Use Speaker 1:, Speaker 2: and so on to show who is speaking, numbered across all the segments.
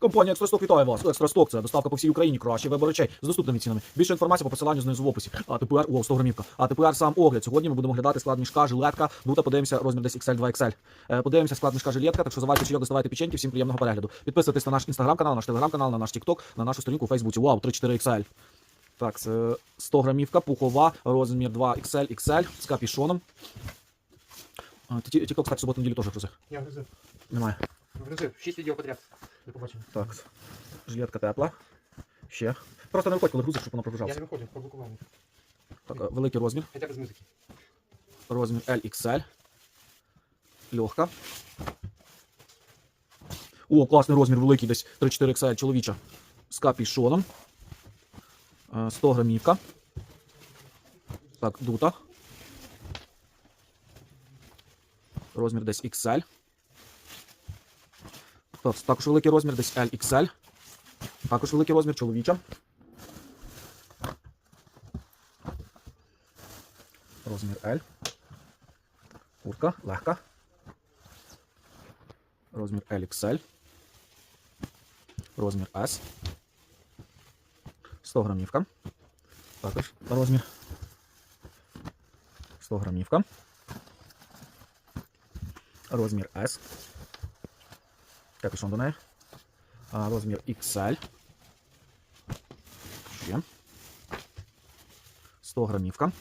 Speaker 1: Компанія Екстрасток вітає вас. Екстрасток це доставка по всій Україні, краще вибор речей з доступними цінами. Більше інформації по посиланню знизу в описі. А тепер о, 100 грамівка. А тепер сам огляд. Сьогодні ми будемо оглядати склад мішка, жилетка. Ну та подивимося розмір десь XL 2XL. Е, подивимося склад мішка жилетка. Так що завайте чайок, доставайте печеньки. Всім приємного перегляду. Підписуйтесь на наш інстаграм-канал, наш телеграм-канал, на наш тікток, на нашу сторінку у Фейсбуці. Вау, 3-4 XL. Так, 100 грамівка, пухова, розмір 2 XL, XL з капішоном. Тікток, кстати, суботу неділю теж грузи.
Speaker 2: Я грузив.
Speaker 1: Немає.
Speaker 2: Грузив. Шість відео подряд.
Speaker 1: Так, жилетка тепла. Ще. Просто не виходь, коли грузиш, щоб вона
Speaker 2: Я не виходив, проблокував.
Speaker 1: Так, е, великий розмір.
Speaker 2: Хоча без музики.
Speaker 1: Розмір LXL. Легка. О, класний розмір великий, десь 3-4 XL чоловіча. З капішоном. Е, 100 грамівка. Так, дута. Розмір десь XL. Так, також великий розмір десь LXL. Також великий розмір чоловіча. Розмір L. Куртка, легка. Розмір LXL. Розмір S. 100 грамівка. Також розмір. 100 грамівка. Розмір S. До неї. А, розмір XL. Ще. 100 грамівка.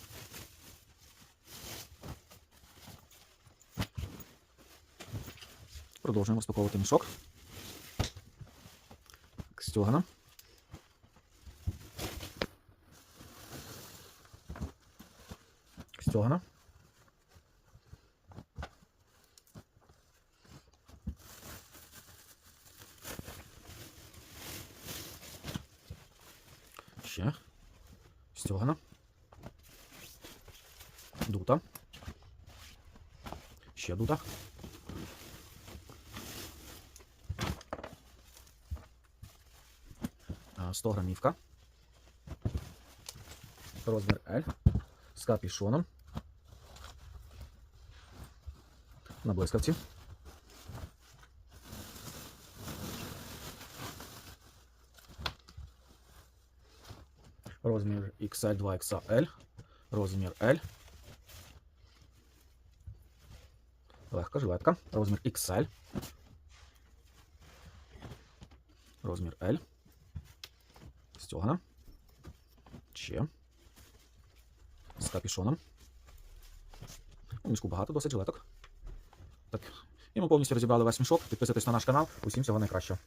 Speaker 1: Продовжуємо розпаковувати мішок. Так, Стьогана. Ще. Стьогана. Дута. Ще дута. А, 100 грамівка. Розмір L. З капішоном. На блискавці. Розмір XL 2XL. Розмір L. Легка жилетка. Розмір XL. Розмір L. Стьогана. Ще. З капішоном. У мішку багато досить жилеток. Так. І ми повністю розібрали весь мішок. Підписуйтесь на наш канал. Усім всього найкращого.